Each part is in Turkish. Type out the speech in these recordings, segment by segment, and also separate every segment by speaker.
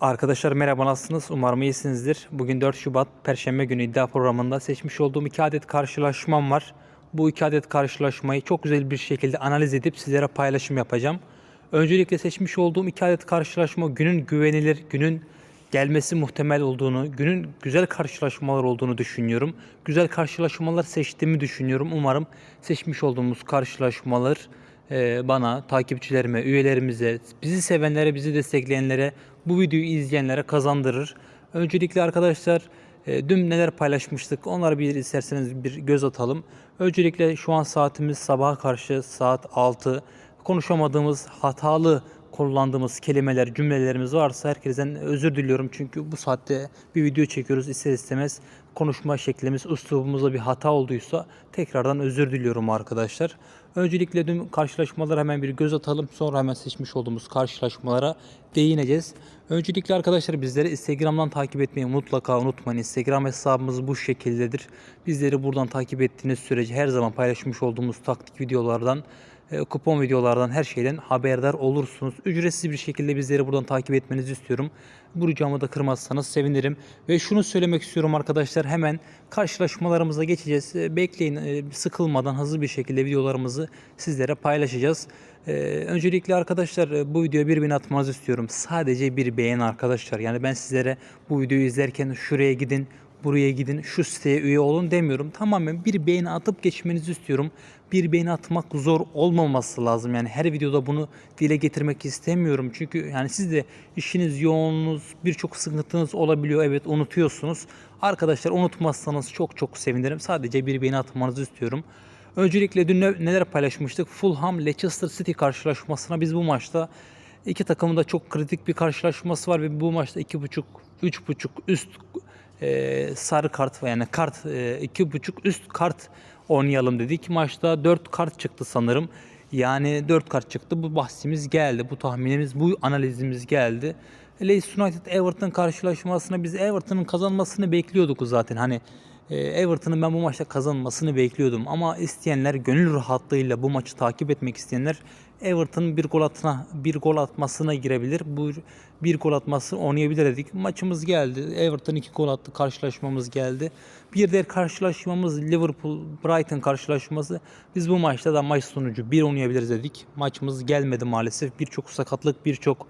Speaker 1: Arkadaşlar merhaba nasılsınız? Umarım iyisinizdir. Bugün 4 Şubat Perşembe günü iddia programında seçmiş olduğum 2 adet karşılaşmam var. Bu 2 adet karşılaşmayı çok güzel bir şekilde analiz edip sizlere paylaşım yapacağım. Öncelikle seçmiş olduğum 2 adet karşılaşma günün güvenilir, günün gelmesi muhtemel olduğunu, günün güzel karşılaşmalar olduğunu düşünüyorum. Güzel karşılaşmalar seçtiğimi düşünüyorum. Umarım seçmiş olduğumuz karşılaşmalar bana, takipçilerime, üyelerimize, bizi sevenlere, bizi destekleyenlere, bu videoyu izleyenlere kazandırır. Öncelikle arkadaşlar e, dün neler paylaşmıştık onları bir isterseniz bir göz atalım. Öncelikle şu an saatimiz sabaha karşı saat 6. Konuşamadığımız hatalı kullandığımız kelimeler, cümlelerimiz varsa herkesten özür diliyorum. Çünkü bu saatte bir video çekiyoruz ister istemez konuşma şeklimiz, üslubumuzda bir hata olduysa tekrardan özür diliyorum arkadaşlar. Öncelikle dün karşılaşmalara hemen bir göz atalım. Sonra hemen seçmiş olduğumuz karşılaşmalara değineceğiz. Öncelikle arkadaşlar bizleri Instagram'dan takip etmeyi mutlaka unutmayın. Instagram hesabımız bu şekildedir. Bizleri buradan takip ettiğiniz sürece her zaman paylaşmış olduğumuz taktik videolardan e, kupon videolardan her şeyden haberdar olursunuz. Ücretsiz bir şekilde bizleri buradan takip etmenizi istiyorum. Bu ricamı da kırmazsanız sevinirim. Ve şunu söylemek istiyorum arkadaşlar hemen karşılaşmalarımıza geçeceğiz. E, Bekleyin e, sıkılmadan hızlı bir şekilde videolarımızı sizlere paylaşacağız. Ee, öncelikle arkadaşlar e, bu videoya bir bin atmanızı istiyorum. Sadece bir beğen arkadaşlar. Yani ben sizlere bu videoyu izlerken şuraya gidin, buraya gidin, şu siteye üye olun demiyorum. Tamamen bir beğeni atıp geçmenizi istiyorum. Bir beğeni atmak zor olmaması lazım. Yani her videoda bunu dile getirmek istemiyorum. Çünkü yani siz de işiniz yoğunluğunuz, birçok sıkıntınız olabiliyor. Evet unutuyorsunuz. Arkadaşlar unutmazsanız çok çok sevinirim. Sadece bir beğeni atmanızı istiyorum. Öncelikle dün ne- neler paylaşmıştık? Fulham Leicester City karşılaşmasına biz bu maçta iki takımın da çok kritik bir karşılaşması var ve bu maçta 2.5 3.5 üst e, sarı kart yani kart e, iki buçuk üst kart oynayalım dedik. Maçta 4 kart çıktı sanırım. Yani 4 kart çıktı. Bu bahsimiz geldi. Bu tahminimiz, bu analizimiz geldi. Leeds United Everton karşılaşmasına biz Everton'ın kazanmasını bekliyorduk zaten. Hani e, Everton'ın ben bu maçta kazanmasını bekliyordum. Ama isteyenler gönül rahatlığıyla bu maçı takip etmek isteyenler Everton'ın bir gol atına bir gol atmasına girebilir. Bu bir gol atması oynayabilir dedik. Maçımız geldi. Everton iki gol attı. Karşılaşmamız geldi. Bir diğer karşılaşmamız Liverpool Brighton karşılaşması. Biz bu maçta da maç sonucu bir oynayabiliriz dedik. Maçımız gelmedi maalesef. Birçok sakatlık, birçok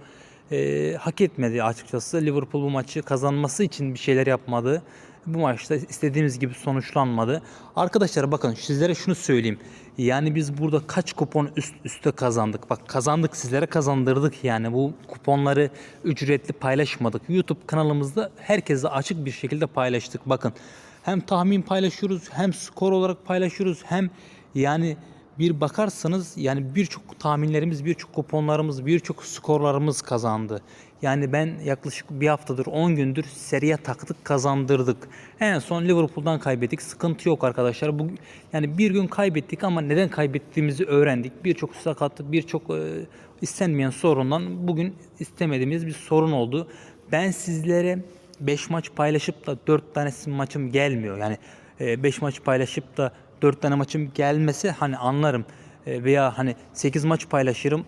Speaker 1: e, hak etmedi açıkçası. Liverpool bu maçı kazanması için bir şeyler yapmadı. Bu maçta istediğimiz gibi sonuçlanmadı. Arkadaşlar bakın sizlere şunu söyleyeyim. Yani biz burada kaç kupon üst üste kazandık. Bak kazandık sizlere kazandırdık yani. Bu kuponları ücretli paylaşmadık. YouTube kanalımızda herkese açık bir şekilde paylaştık. Bakın hem tahmin paylaşıyoruz hem skor olarak paylaşıyoruz hem yani bir bakarsanız yani birçok tahminlerimiz, birçok kuponlarımız, birçok skorlarımız kazandı. Yani ben yaklaşık bir haftadır, 10 gündür seriye taktık, kazandırdık. En son Liverpool'dan kaybettik. Sıkıntı yok arkadaşlar. Bu yani bir gün kaybettik ama neden kaybettiğimizi öğrendik. Birçok sakatlık, birçok e, istenmeyen sorundan bugün istemediğimiz bir sorun oldu. Ben sizlere 5 maç paylaşıp da 4 tanesi maçım gelmiyor. Yani 5 maç paylaşıp da 4 tane maçım gelmesi hani anlarım. E, veya hani 8 maç paylaşırım.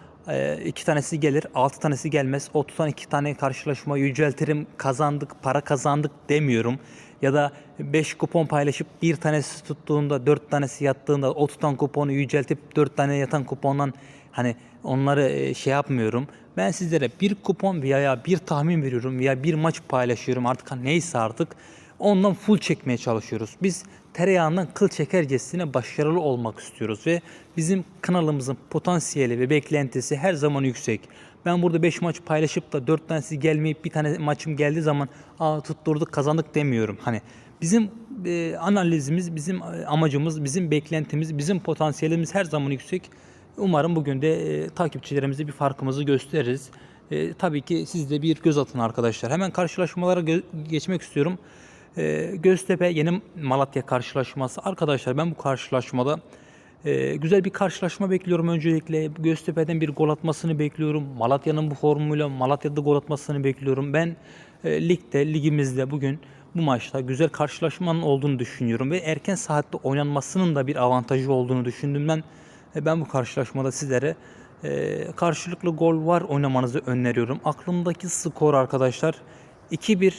Speaker 1: 2 tanesi gelir, 6 tanesi gelmez. 30'dan 2 tane karşılaşma yüceltirim, kazandık, para kazandık demiyorum. Ya da 5 kupon paylaşıp bir tanesi tuttuğunda 4 tanesi yattığında o tutan kuponu yüceltip 4 tane yatan kupondan hani onları e, şey yapmıyorum. Ben sizlere bir kupon veya bir tahmin veriyorum veya bir maç paylaşıyorum artık neyse artık ondan full çekmeye çalışıyoruz. Biz tereyağından kıl çekercesine başarılı olmak istiyoruz ve bizim kanalımızın potansiyeli ve beklentisi her zaman yüksek. Ben burada 5 maç paylaşıp da 4 tanesi gelmeyip bir tane maçım geldiği zaman aa tutturduk kazandık demiyorum. Hani bizim e, analizimiz, bizim e, amacımız, bizim beklentimiz, bizim potansiyelimiz her zaman yüksek. Umarım bugün de e, takipçilerimize bir farkımızı gösteririz. E, tabii ki siz de bir göz atın arkadaşlar. Hemen karşılaşmalara geçmek istiyorum. E, Göztepe yeni Malatya karşılaşması. Arkadaşlar ben bu karşılaşmada e, güzel bir karşılaşma bekliyorum öncelikle. Göztepe'den bir gol atmasını bekliyorum. Malatya'nın bu formuyla Malatya'da gol atmasını bekliyorum. Ben e, ligde, ligimizde bugün bu maçta güzel karşılaşmanın olduğunu düşünüyorum ve erken saatte oynanmasının da bir avantajı olduğunu düşündüğümden e, ben bu karşılaşmada sizlere e, karşılıklı gol var oynamanızı öneriyorum. Aklımdaki skor arkadaşlar 2-1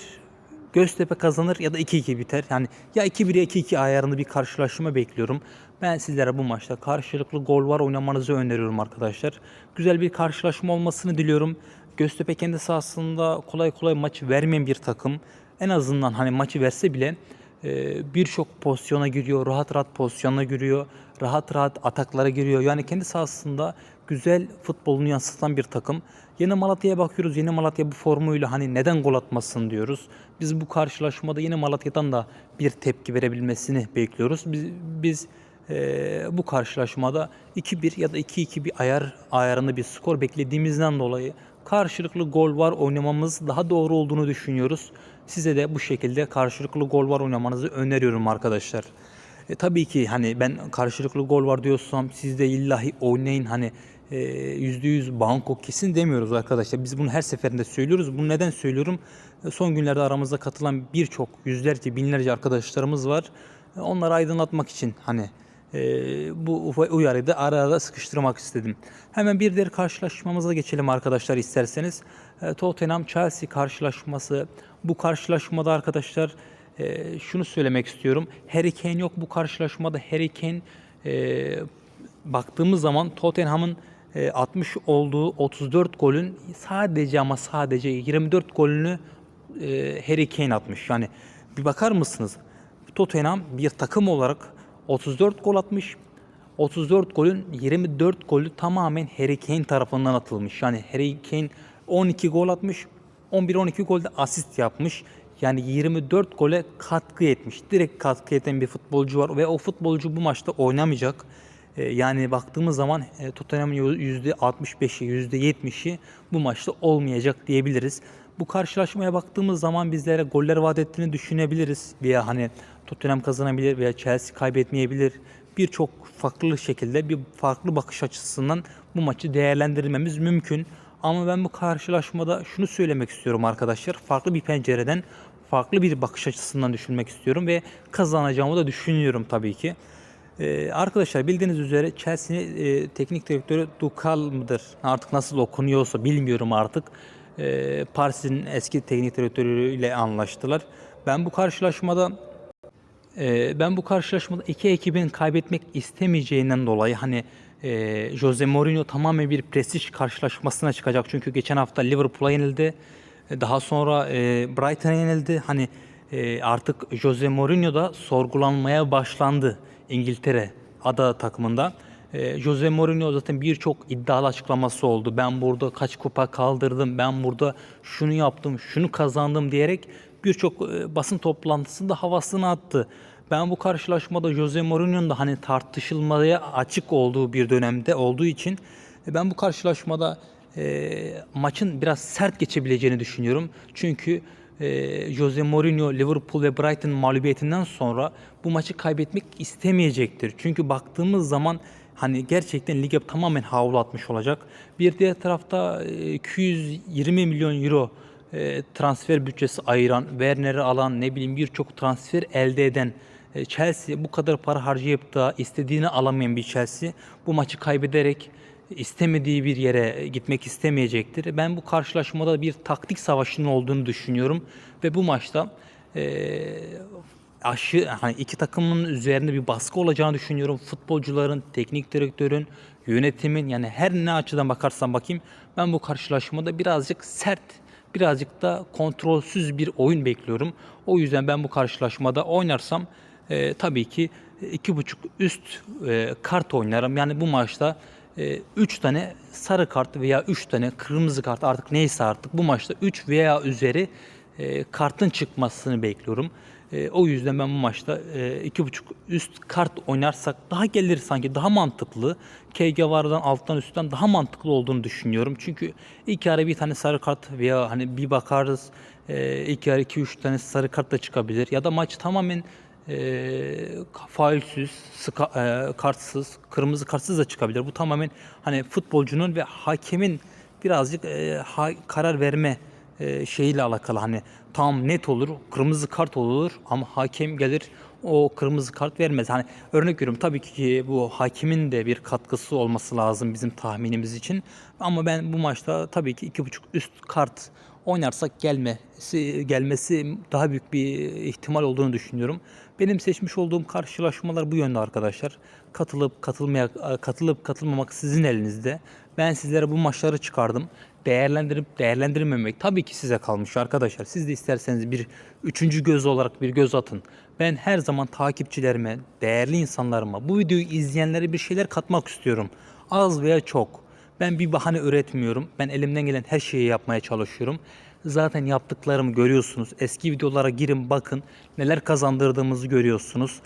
Speaker 1: Göztepe kazanır ya da 2-2 biter. Yani ya 2-1 ya 2-2 ayarında bir karşılaşma bekliyorum. Ben sizlere bu maçta karşılıklı gol var oynamanızı öneriyorum arkadaşlar. Güzel bir karşılaşma olmasını diliyorum. Göztepe kendi sahasında kolay kolay maç vermeyen bir takım. En azından hani maçı verse bile e, birçok pozisyona giriyor, rahat rahat pozisyona giriyor, rahat rahat ataklara giriyor. Yani kendi sahasında güzel futbolunu yansıtan bir takım. Yeni Malatya'ya bakıyoruz. Yeni Malatya bu formuyla hani neden gol atmasın diyoruz. Biz bu karşılaşmada yeni Malatya'dan da bir tepki verebilmesini bekliyoruz. Biz, biz e, bu karşılaşmada 2-1 ya da 2-2 bir ayar ayarında bir skor beklediğimizden dolayı karşılıklı gol var oynamamız daha doğru olduğunu düşünüyoruz. Size de bu şekilde karşılıklı gol var oynamanızı öneriyorum arkadaşlar. E, tabii ki hani ben karşılıklı gol var diyorsam siz de illahi oynayın hani e, %100 banko kesin demiyoruz arkadaşlar. Biz bunu her seferinde söylüyoruz. Bunu neden söylüyorum? E, Son günlerde aramızda katılan birçok yüzlerce binlerce arkadaşlarımız var. E, Onları aydınlatmak için hani e, bu uyarıyı da ara ara sıkıştırmak istedim. Hemen bir diğer karşılaşmamıza geçelim arkadaşlar isterseniz. E, Tottenham Chelsea karşılaşması. Bu karşılaşmada arkadaşlar e, şunu söylemek istiyorum. Harry Kane yok bu karşılaşmada. Harry Kane e, baktığımız zaman Tottenham'ın e, atmış olduğu 34 golün sadece ama sadece 24 golünü e, Harry Kane atmış. Yani bir bakar mısınız? Tottenham bir takım olarak 34 gol atmış. 34 golün 24 golü tamamen Harry Kane tarafından atılmış. Yani Harry Kane 12 gol atmış. 11-12 golde asist yapmış. Yani 24 gole katkı etmiş. Direkt katkı eden bir futbolcu var ve o futbolcu bu maçta oynamayacak. E, Yani baktığımız zaman e, Tottenham'ın %65'i, %70'i bu maçta olmayacak diyebiliriz. Bu karşılaşmaya baktığımız zaman bizlere goller vaat ettiğini düşünebiliriz. Veya hani Tottenham kazanabilir veya Chelsea kaybetmeyebilir. Birçok farklı şekilde bir farklı bakış açısından bu maçı değerlendirmemiz mümkün. Ama ben bu karşılaşmada şunu söylemek istiyorum arkadaşlar. Farklı bir pencereden, farklı bir bakış açısından düşünmek istiyorum ve kazanacağımı da düşünüyorum tabii ki. Ee, arkadaşlar bildiğiniz üzere Chelsea'nin e, teknik direktörü Dukal mıdır? Artık nasıl okunuyorsa bilmiyorum artık. Ee, Paris'in eski teknik direktörüyle anlaştılar. Ben bu karşılaşmada e, ben bu karşılaşmada iki ekibin kaybetmek istemeyeceğinden dolayı hani e, Jose Mourinho tamamen bir prestij karşılaşmasına çıkacak. Çünkü geçen hafta Liverpool'a yenildi. E, Daha sonra e, Brighton'a yenildi. Hani e, artık Jose Mourinho da sorgulanmaya başlandı İngiltere ada takımında. E, Jose Mourinho zaten birçok iddialı açıklaması oldu. Ben burada kaç kupa kaldırdım, ben burada şunu yaptım, şunu kazandım diyerek birçok e, basın toplantısında havasını attı. Ben bu karşılaşmada Jose Mourinho'nun da hani tartışılmaya açık olduğu bir dönemde olduğu için e, ben bu karşılaşmada e, maçın biraz sert geçebileceğini düşünüyorum. Çünkü e, Jose Mourinho Liverpool ve Brighton mağlubiyetinden sonra bu maçı kaybetmek istemeyecektir. Çünkü baktığımız zaman hani gerçekten lige tamamen havlu atmış olacak. Bir diğer tarafta e, 220 milyon euro e, transfer bütçesi ayıran, Werner'i alan, ne bileyim birçok transfer elde eden e, Chelsea bu kadar para harcayıp da istediğini alamayan bir Chelsea bu maçı kaybederek istemediği bir yere gitmek istemeyecektir. Ben bu karşılaşmada bir taktik savaşının olduğunu düşünüyorum ve bu maçta e, aşı hani iki takımın üzerinde bir baskı olacağını düşünüyorum. Futbolcuların, teknik direktörün, yönetimin yani her ne açıdan bakarsan bakayım ben bu karşılaşmada birazcık sert birazcık da kontrolsüz bir oyun bekliyorum. O yüzden ben bu karşılaşmada oynarsam e, tabii ki iki buçuk üst e, kart oynarım. Yani bu maçta 3 tane sarı kart veya 3 tane kırmızı kart artık neyse artık bu maçta 3 veya üzeri e, kartın çıkmasını bekliyorum. E, o yüzden ben bu maçta e, iki buçuk üst kart oynarsak daha gelir sanki daha mantıklı. KG vardan alttan üstten daha mantıklı olduğunu düşünüyorum. Çünkü ilk yarı bir tane sarı kart veya hani bir bakarız e, ilk yarı 2-3 tane sarı kart da çıkabilir. Ya da maç tamamen e, faulsüz, sıka, e, kartsız, kırmızı kartsız da çıkabilir. Bu tamamen hani futbolcunun ve hakemin birazcık e, ha- karar verme e, şeyiyle alakalı. Hani tam net olur, kırmızı kart olur ama hakem gelir o kırmızı kart vermez. Hani örnek veriyorum tabii ki bu hakimin de bir katkısı olması lazım bizim tahminimiz için. Ama ben bu maçta tabii ki iki buçuk üst kart oynarsak gelmesi gelmesi daha büyük bir ihtimal olduğunu düşünüyorum. Benim seçmiş olduğum karşılaşmalar bu yönde arkadaşlar. Katılıp katılmaya katılıp katılmamak sizin elinizde. Ben sizlere bu maçları çıkardım. Değerlendirip değerlendirmemek tabii ki size kalmış arkadaşlar. Siz de isterseniz bir üçüncü göz olarak bir göz atın. Ben her zaman takipçilerime, değerli insanlarıma, bu videoyu izleyenlere bir şeyler katmak istiyorum. Az veya çok. Ben bir bahane üretmiyorum. Ben elimden gelen her şeyi yapmaya çalışıyorum. Zaten yaptıklarımı görüyorsunuz. Eski videolara girin bakın. Neler kazandırdığımızı görüyorsunuz.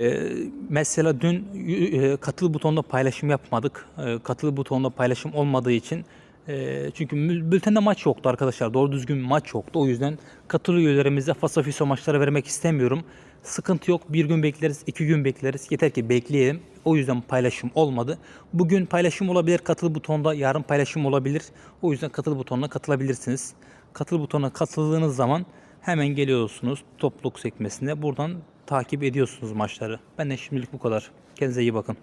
Speaker 1: Ee, mesela dün e, katıl butonunda paylaşım yapmadık. Ee, katıl butonunda paylaşım olmadığı için e, çünkü bültende maç yoktu arkadaşlar. Doğru düzgün maç yoktu. O yüzden katıl üyelerimize fasafiso maçları vermek istemiyorum. Sıkıntı yok. Bir gün bekleriz, iki gün bekleriz. Yeter ki bekleyelim. O yüzden paylaşım olmadı. Bugün paylaşım olabilir katıl butonda, yarın paylaşım olabilir. O yüzden katıl butonuna katılabilirsiniz. Katıl butonuna katıldığınız zaman hemen geliyorsunuz topluluk sekmesine. Buradan takip ediyorsunuz maçları. Ben de şimdilik bu kadar. Kendinize iyi bakın.